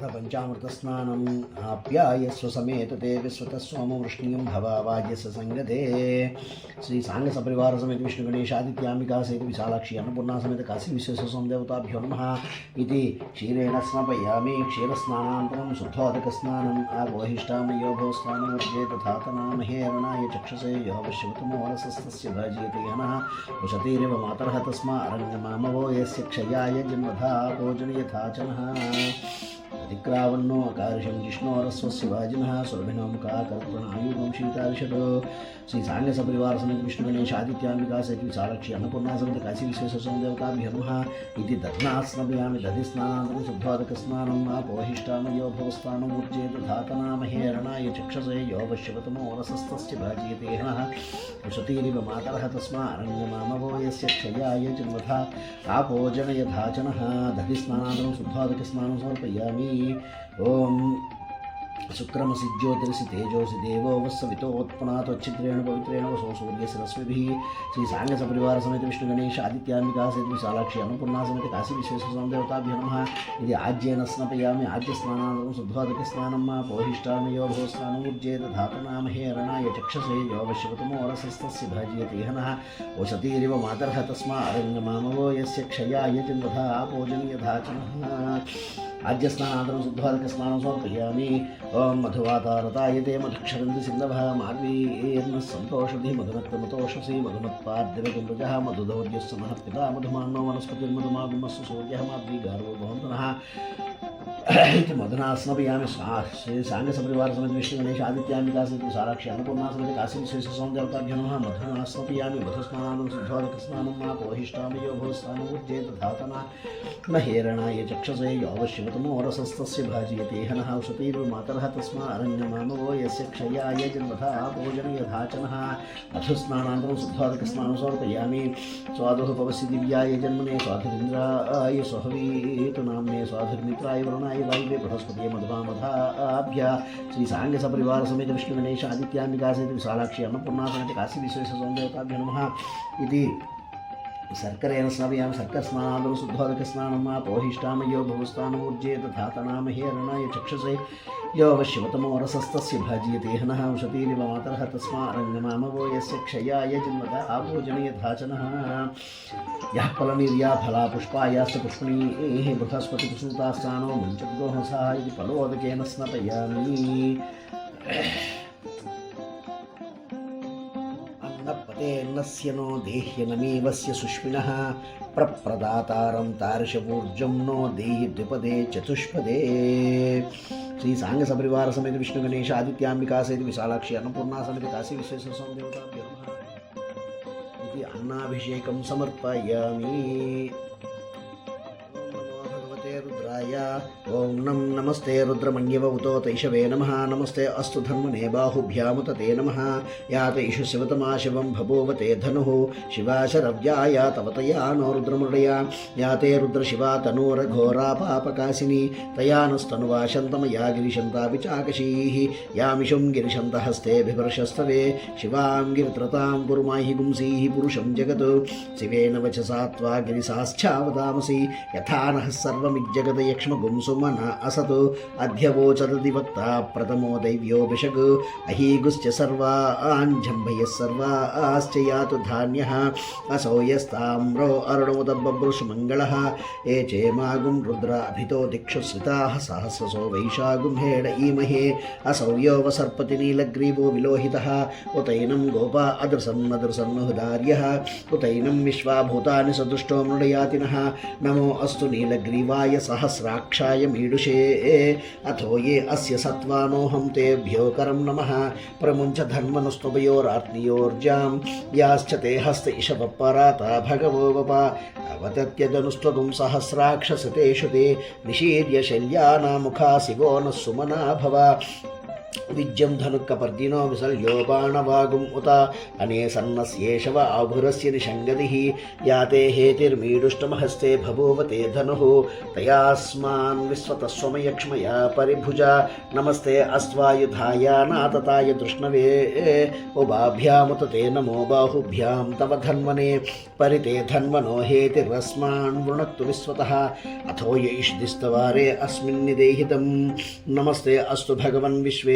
अथ पञ्चामृतस्नानम् आप्यायस्व समेत ते विश्वतः सोमवृष्णीयं भवावाज्यस्य सङ्गते श्री सांगसपरिवार समेत विष्णुगणेशादित्याम्बिका सहित विशालाक्षी अन्नपूर्णा समेत काशी विश्वेश्वर देवताभ्यो नमः इति क्षीरेण स्नापयामि। क्षीरस्नानान्तरं शुद्धोदकस्नानम् आगोहिष्टामयोभो स्नानमुर्जे तथा तनामहे अरणाय चक्षसे यो वश्यवतमो वरसस्तस्य भजयते यनः वसतिरिव मातरः तस्मा अरण्यमामवो यस्य क्षयाय जन्मधा भोजन यथा च नः अतिक्रावन्नो अकार्षं जिष्णोरस्वस्य वाजिनः सुरभिनो मुखाकल्पनायुगं शीतार्षद श्री सांगसपरिवार समेत विष्णुगणेश आदित्याम्बिका सहित विशालक्षी अन्नपूर्णा समेत काशी विश्वेश्वरदेवताभ्यो नमः इति दध्नास्नपयामि दधिस्नानान्तरं शुद्धोदकस्नानं आपोहिष्टामयो भवस्तानमूर्जे धातनामहे रणाय चक्षसे यो वश्यवतमो रसस्तस्य भाजयते हनः वसतीरिव मातरः तस्मा अरण्यमामवो यस्य क्षयाय जन्मथा आपोजन यथाचनः दधिस्नानान्तरं शुद्धोदकस्नानं समर्पयामि। ॐ शुक्रमसि ज्योतिरसि तेजोसि देवो वत्सवितोत्पनात्वच्छिद्रेण पवित्रेण वसो सूर्यसरस्वभिः श्री सांगसपरिवार समेत विष्णुगणेश आदित्याम्बिका सहित विशालाक्षी अन्नपूर्णा समेत काशी विश्वेश्वरदेवताभ्यो नमः। इति आज्येन स्नपयामि आज्यस्नानान्तरं शुद्धोदकस्नानं मा पोहिष्टामयो भो स्नानमुर्जेत धातनामहे रणाय चक्षसे, यो वश्यवतमो रसस्तस्य भाजयते हनः वसतीरिव मातरः तस्मा अरण्यमामवो यस्य क्षयाय चिन्वथा आपोजनीयधाचनः आद्यस्नानान्तरं शुद्धोदकस्नानं ఆద్యస్నానానంతరం శుద్ధాదిక స్నానం సమర్పయామి ఓం మధువాతారతాయతే మధుక్షరంతి సింధభ మార్వీర్ణ సంతోషధి మధునత్తమతోషసి మధుమత్పాద్యమృజ మధుదౌర్యస్సు మహత్పిత మధుమాన్నో వనస్పతిర్మధుమాగుమస్సు సూర్య మాద్వీ గార్వో భవంతనః स्नपयामि स्वा श्री साङ्गसपरिवार समेत विष्णुगणेश आदित्याम्बिका समेत विशालाक्षी अन्नपूर्णा समेत काशी विशेषसौन्दर्यताभ्यो नमः। मधुना स्नपयामि मधुस्नानं शुद्धोदकस्नानं मा पोहिष्टामयो भूस्नानमुर्जे धातना न हेरणाय चक्षसे योऽवश्यवतमो रसस्तस्य भाजयते हनः औषधीर्मातरः तस्मा अरण्यमामवो यस्य क्षयाय जन्मथा भोजन यथाचनः अथुस्नानान्तरं शुद्धोदकस्नानं समर्पयामि। स्वादुः पवसि दिव्याय जन्मने स्वाधुरिन्द्राय स्वहवीतु नाम्ने स्वाधुर्मित्राय वरुणाय वायुवे बृहस्पतिये मधुमामधाभ्य श्री सांगसपरिवार समेत विष्णुगणेश आदित्याम्बिका सहित विशालाक्षी अन्नपूर्णा समेत काशी विश्वेश्वरदेवताभ्यो नमः। इति सर्करेण स्नापयामि सर्कस्नानादौ शुद्धोदकस्नानं मा पोहिष्टामयो भवस्तानमूर्जे तथा तनामहे रणाय चक्षसे यो वश्यवतमो रसस्तस्य भाजयते हनः औषधीरिव मातरः तस्मा अरण्यमामवो यस्य क्षयाय जन्मत आभोजन यथाचनः यः फलनिर्या फला पुष्पायाश्च पुष्पणीः बृहस्पतिप्रसूतास्तानो मुञ्चद्गोहसः इति फलोदकेन स्नपयामि अन्नपतेर्नस्य नो देह्यनमेवस्य सुष्मिणः प्रप्रदातारं तार्षपूर्जं नो देहि द्विपदे चतुष्पदे। श्री सांग सपरिवार समेत विष्णु गणेश आदित्याम्बिका सहित विशालाक्षी अन्नपूर्णा समेत काशी विश्वेश्वर देवताभ्यो नमः इति अन्नाभिषेकं समर्पयामि। रुद्राय ॐ नं नमस्ते रुद्रमण्यवतो तैषवे नमः। नमस्ते अस्तु धर्मणे बाहुभ्यामुत ते नमः। या तैषु शिवतमा शिवं भभूवते धनुः। शिवा शरव्याय तवतया नो रुद्रमृडया। या ते रुद्रशिवा तनूरघोरा पापकाशिनी तया नस्तनुवा शन्तमया गिरिशन्तापि चाकशीः यामिषुं गिरिशन्तहस्ते बिभर्षस्तवे शिवां गिरित्रतां कुरुमाहि गुंसीः पुरुषं जगत्। शिवेन वचसा त्वा गिरिसाश्चावतामसि। यथा नः सर्वमिज्जगदयक्ष्मगुंसुमन असत् अध्यवोचदधिवक्ता प्रथमो दैव्योऽभिषग् अहीगुश्च सर्वाञ्जम्भयः सर्वाश्च यातु धान्यः असौ यस्ताम्रो अरुणोदबभ्रुषमङ्गलः ये चेमागुं रुद्राभितो दिक्षु श्रिताः सहस्रसो वैशागुं हेड ईमहे असौ यो वसर्पति नीलग्रीवो विलोहितः उतैनं गोपा अदृशम् अदृशन्नुहदार्यः उतैनं विश्वाभूतानि सदुष्टो मृडयातिनः नमो अस्तु नीलग्रीवाय सहस्राक्षाय मीडुषे अथो ये अस्य सत्त्वानोऽहं तेभ्यो करं नमः। प्रमुञ्च धन्मनुस्तुभयोरात्मीयोर्जां याश्च ते हस्त इषवपराता भगवो वप। अवतत्यदनुस्त्वगुं सहस्राक्षसतेषु ते निशीर्य शल्यानामुखा शिवो न सुमना भव। विज्यं धनुक्कपर्दिनो विसर्यो बाणवागुम् उत। अने सन्नस्येषव आभुरस्य निषङ्गतिः याते हेतिर्मीडुष्टमहस्ते बभूव ते धनुः। तयास्मान् विश्वतस्वमयक्ष्मया परिभुजा। नमस्ते अस्त्वायुधाय नातताय दृष्णवे उभाभ्यामुत ते नमो बाहुभ्यां तव धन्वने। परिते धन्वनो हेतिरस्मान् वृणक्तु विश्वतः। अथो यैषदिस्तवारे अस्मिन्निदेहितं नमस्ते अस्तु भगवन्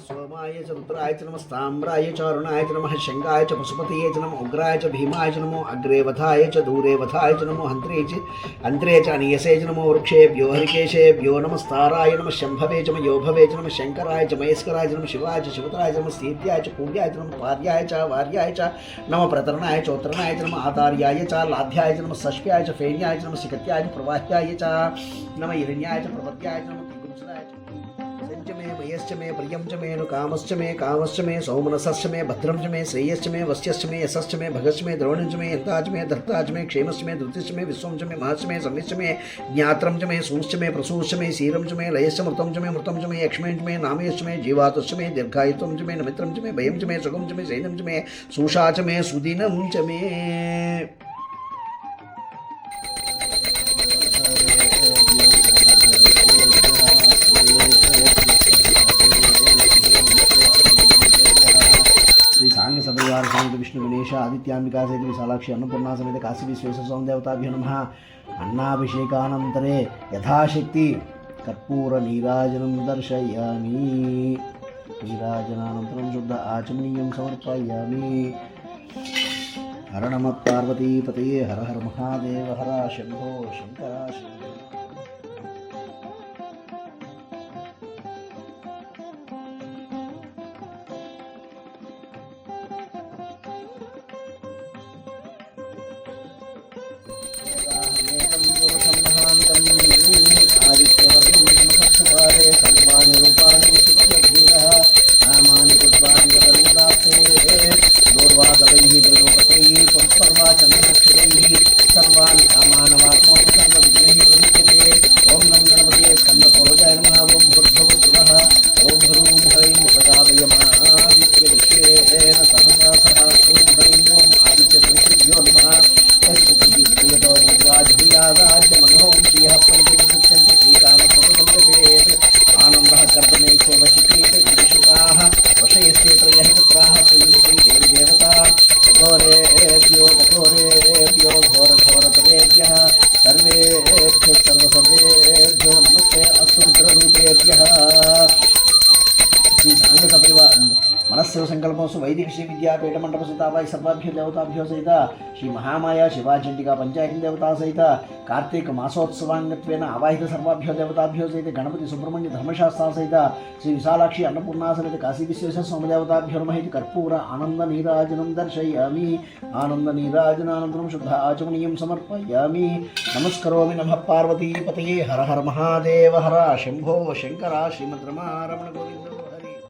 सोमाय च रुद्राय च नमः ताम्राय च अरुणाय च नमः शङ्गाय च पशुपतये च नमः उग्राय च भीमाय च नमो अग्रे वधाय च दूरे वधाय च नमो हन्त्रे च अन्त्रे च अनियसे च नमो वृक्षेभ्यो हरिकेशेभ्यो नमस्ताराय नमः शम्भवे च मयोभवे च नमः शङ्कराय च महेश्वराय च नमः शिवाय च शिवतराय च नमः सीत्याय च कूल्याय च नमः पार्याय च वार्याय च नमः प्रतरणाय चोत्रणाय च नमः आतार्याय च लाध्याय च नमः षष्ट्याय च फेन्याय च नमः शिखत्याय च प्रवाह्याय च नमः हिरण्याय च प्रपत्याय च नमः त्रिपुंसराय च मे मयश्च मे प्रियं च मे नु कामश्च मे कामश्च मे सौमनसश्च मे भद्रं च मे श्रेयश्च मे वस्यश्च मे यशश्च मे भगश्च मे द्रोणं च मे यन्ता च मे धर्ता च मे क्षेमश्च मे धृतिश्च मे विश्वं च मे महश्च मे संविश्च मे ज्ञात्रं च मे सूश्च मे प्रसूश्च मे क्षीरं च मे लयश्च मृतं च मे मृतं च मे यक्ष्में च मे नामयश्च मे जीवातश्च मे दीर्घायुत्वं च मे नमित्रं च मे भयं च मे सुखं च मे शैलं च मे सुषा च मे सुदिनं च मे गणेश आदित्याम्बिका सहित विशालाक्षी अन्नपूर्णा समेत काशी विश्वेश्वर स्वामी देवताभ्यो नमः। अन्नाभिषेकानन्तरे यथाशक्ति कर्पूरनीराजनं दर्शयामि। नीराजनानन्तरं शुद्ध आचमनीयं समर्पयामि। हर नमः पार्वतीपतये हर हर महादेव, हर в этих శివ సంకల్పంసు వైదిక శ్రీ విద్యాపీఠ మండప సీతాబాయి సర్వాభ్యో దేవతాభ్యో సహిత శ్రీ మహామాయ శివాచండికా పంచాయతీ దేవతా సహిత కార్తీక మాసోత్సవాంగత్వేన అవాహిత సర్వాభ్యో దేవతాభ్యో సహిత గణపతి సుబ్రహ్మణ్య ధర్మశాస్త్ర సహిత శ్రీ విశాలాక్షి అన్నపూర్ణా సహిత కాశీ విశ్వేశ్వర స్వామి దేవతాభ్యో నమ ఇది కర్పూర ఆనంద నీరాజనం దర్శయామి. ఆనంద నీరాజనానంతరం శుద్ధ ఆచమనీయం సమర్పయామి. నమస్కరోమి నమ పార్వతీపతయే హర హర మహాదేవ హర శంభో శంకర శ్రీమద్రమారమణ గోవింద